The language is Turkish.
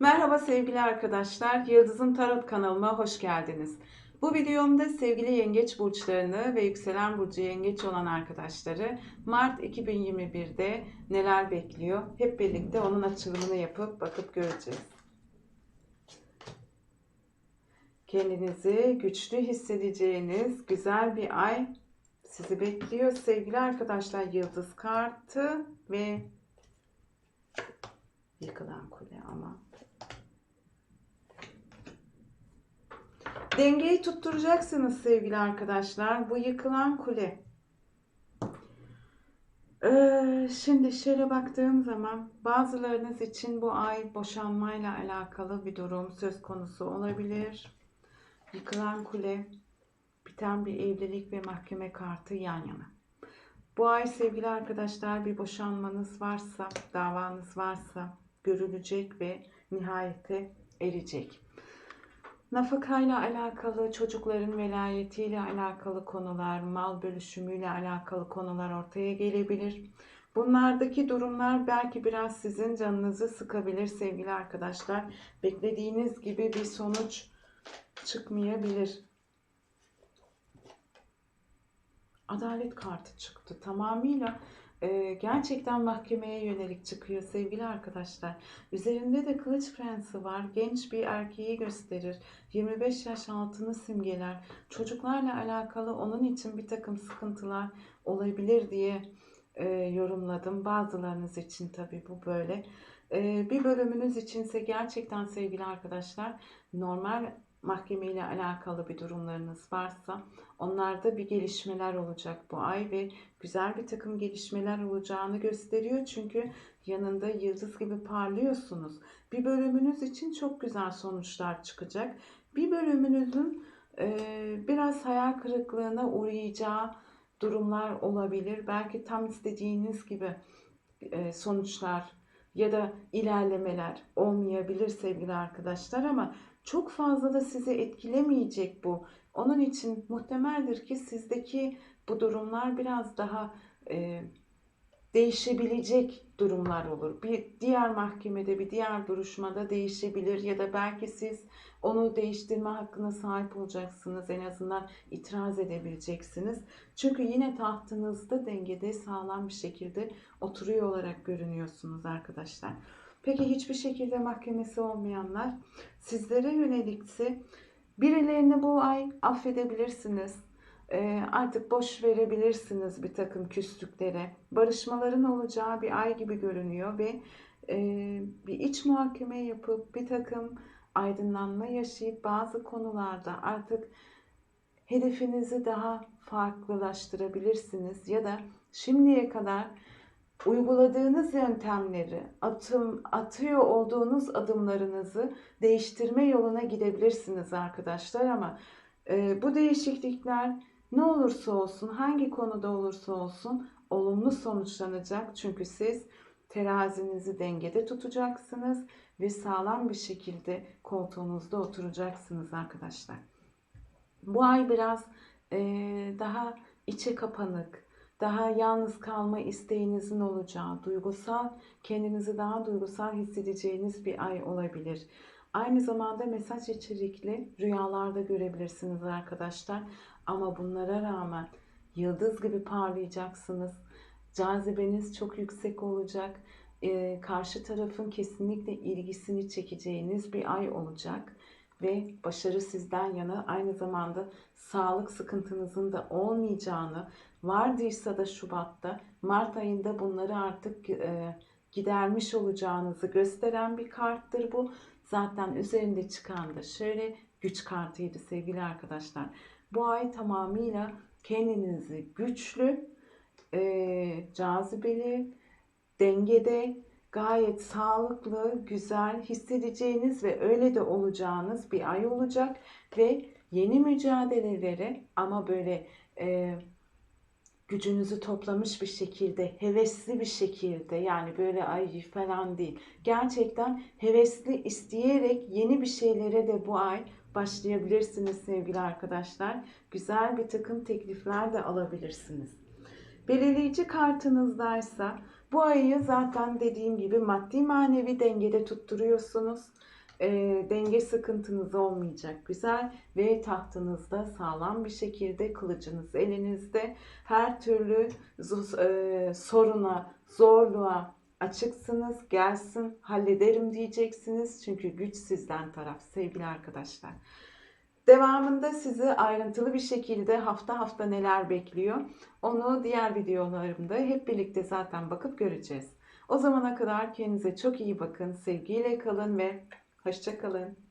Merhaba sevgili arkadaşlar. Yıldız'ın Tarot kanalıma hoş geldiniz. Bu videomda sevgili yengeç burçlarını ve yükselen burcu yengeç olan arkadaşları Mart 2021'de neler bekliyor? Hep birlikte onun açılımını yapıp bakıp göreceğiz. Kendinizi güçlü hissedeceğiniz güzel bir ay sizi bekliyor sevgili arkadaşlar. Yıldız kartı ve yıkılan kule ama Dengeyi tutturacaksınız sevgili arkadaşlar. Bu yıkılan kule. Ee, şimdi şöyle baktığım zaman bazılarınız için bu ay boşanmayla alakalı bir durum söz konusu olabilir. Yıkılan kule, biten bir evlilik ve mahkeme kartı yan yana. Bu ay sevgili arkadaşlar bir boşanmanız varsa, davanız varsa görülecek ve nihayete erecek. Nafakayla alakalı, çocukların velayetiyle alakalı konular, mal bölüşümüyle alakalı konular ortaya gelebilir. Bunlardaki durumlar belki biraz sizin canınızı sıkabilir sevgili arkadaşlar. Beklediğiniz gibi bir sonuç çıkmayabilir. Adalet kartı çıktı. Tamamıyla gerçekten mahkemeye yönelik çıkıyor sevgili arkadaşlar. Üzerinde de kılıç prensi var. Genç bir erkeği gösterir. 25 yaş altını simgeler. Çocuklarla alakalı onun için bir takım sıkıntılar olabilir diye yorumladım. Bazılarınız için tabii bu böyle. Bir bölümünüz içinse gerçekten sevgili arkadaşlar normal mahkemeyle alakalı bir durumlarınız varsa onlarda bir gelişmeler olacak bu ay ve güzel bir takım gelişmeler olacağını gösteriyor. Çünkü yanında yıldız gibi parlıyorsunuz. Bir bölümünüz için çok güzel sonuçlar çıkacak. Bir bölümünüzün e, biraz hayal kırıklığına uğrayacağı durumlar olabilir. Belki tam istediğiniz gibi e, sonuçlar ya da ilerlemeler olmayabilir sevgili arkadaşlar ama çok fazla da sizi etkilemeyecek bu. Onun için muhtemeldir ki sizdeki bu durumlar biraz daha e, değişebilecek durumlar olur. Bir diğer mahkemede, bir diğer duruşmada değişebilir ya da belki siz onu değiştirme hakkına sahip olacaksınız. En azından itiraz edebileceksiniz. Çünkü yine tahtınızda dengede sağlam bir şekilde oturuyor olarak görünüyorsunuz arkadaşlar. Peki hiçbir şekilde mahkemesi olmayanlar sizlere yönelikse birilerini bu ay affedebilirsiniz. E, artık boş verebilirsiniz bir takım küslüklere. Barışmaların olacağı bir ay gibi görünüyor ve e, bir iç muhakeme yapıp bir takım aydınlanma yaşayıp bazı konularda artık hedefinizi daha farklılaştırabilirsiniz ya da şimdiye kadar uyguladığınız yöntemleri, atım, atıyor olduğunuz adımlarınızı değiştirme yoluna gidebilirsiniz arkadaşlar ama e, bu değişiklikler ne olursa olsun, hangi konuda olursa olsun olumlu sonuçlanacak. Çünkü siz terazinizi dengede tutacaksınız ve sağlam bir şekilde koltuğunuzda oturacaksınız arkadaşlar. Bu ay biraz e, daha içe kapanık, daha yalnız kalma isteğinizin olacağı, duygusal, kendinizi daha duygusal hissedeceğiniz bir ay olabilir. Aynı zamanda mesaj içerikli rüyalarda görebilirsiniz arkadaşlar. Ama bunlara rağmen yıldız gibi parlayacaksınız. Cazibeniz çok yüksek olacak. Ee, karşı tarafın kesinlikle ilgisini çekeceğiniz bir ay olacak. Ve başarı sizden yana aynı zamanda sağlık sıkıntınızın da olmayacağını, vardıysa da Şubat'ta, Mart ayında bunları artık e, gidermiş olacağınızı gösteren bir karttır bu. Zaten üzerinde çıkan da şöyle güç kartıydı sevgili arkadaşlar. Bu ay tamamıyla kendinizi güçlü, e, cazibeli, dengede, gayet sağlıklı, güzel hissedeceğiniz ve öyle de olacağınız bir ay olacak ve yeni mücadelelere ama böyle e, gücünüzü toplamış bir şekilde, hevesli bir şekilde yani böyle ay falan değil. Gerçekten hevesli isteyerek yeni bir şeylere de bu ay başlayabilirsiniz sevgili arkadaşlar. Güzel bir takım teklifler de alabilirsiniz. Belirleyici kartınızdaysa bu ayı zaten dediğim gibi maddi manevi dengede tutturuyorsunuz. E, denge sıkıntınız olmayacak güzel ve tahtınızda sağlam bir şekilde kılıcınız elinizde her türlü e, soruna, zorluğa açıksınız. Gelsin, hallederim diyeceksiniz. Çünkü güç sizden taraf sevgili arkadaşlar. Devamında sizi ayrıntılı bir şekilde hafta hafta neler bekliyor onu diğer videolarımda hep birlikte zaten bakıp göreceğiz. O zamana kadar kendinize çok iyi bakın, sevgiyle kalın ve hoşça kalın.